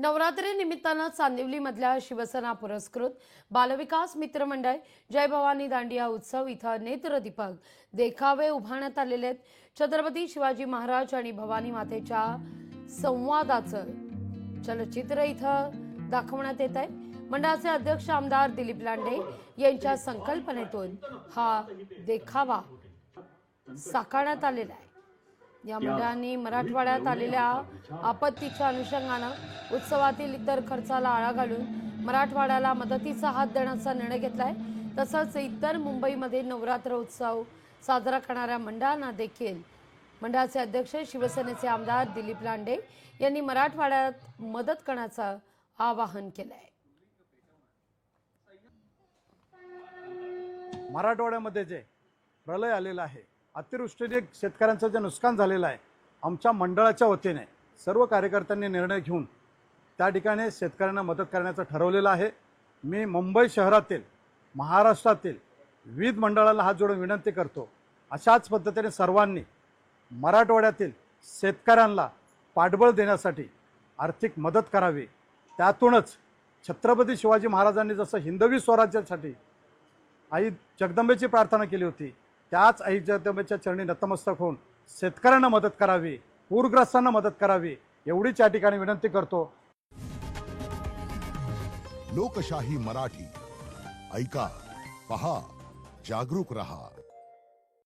नवरात्री निमित्तानं चांदिवलीमधल्या शिवसेना पुरस्कृत बालविकास मित्र मंडळ जय भवानी दांडिया उत्सव इथं नेत्रदीपक देखावे उभारण्यात आलेले आहेत. छत्रपती शिवाजी महाराज आणि भवानी मातेच्या संवादाचं चलचित्र इथं दाखवण्यात येत आहे. मंडळाचे अध्यक्ष आमदार दिलीप लांडे यांच्या संकल्पनेतून हा देखावा साकारण्यात आलेला आहे. या मंडळांनी मराठवाड्यात आलेल्या आपत्तीच्या अनुषंगानं उत्सवातील इतर खर्चाला आळा घालून मराठवाड्याला मदतीचा हात देण्याचा निर्णय घेतलाय. तसंच इतर मुंबईमध्ये नवरात्र उत्सव साजरा करणाऱ्या मंडळांना देखील मंडळाचे अध्यक्ष शिवसेनेचे आमदार दिलीप लांडे यांनी मराठवाड्यात मदत करण्याचं आवाहन केलंय. मराठवाड्यामध्ये जे प्रलय आलेला आहे अतिवृष्टीने शेतकऱ्यांचं जे नुकसान झालेलं आहे आमच्या मंडळाच्या वतीने सर्व कार्यकर्त्यांनी निर्णय घेऊन त्या ठिकाणी शेतकऱ्यांना मदत करण्याचं ठरवलेलं आहे. मी मुंबई शहरातील महाराष्ट्रातील विविध मंडळाला हात जोडून विनंती करतो अशाच पद्धतीने सर्वांनी मराठवाड्यातील शेतकऱ्यांना पाठबळ देण्यासाठी आर्थिक मदत करावी. त्यातूनच छत्रपती शिवाजी महाराजांनी जसं हिंदवी स्वराज्यासाठी आई जगदंबेची प्रार्थना केली होती त्याच आई जगदंबेच्या चरणी नतमस्तक होऊन शेतकऱ्यांना मदत करावी पूरग्रस्तांना मदत करावी एवढीच या ठिकाणी विनंती करतो. लोकशाही मराठी. ऐका पहा जागरूक रहा.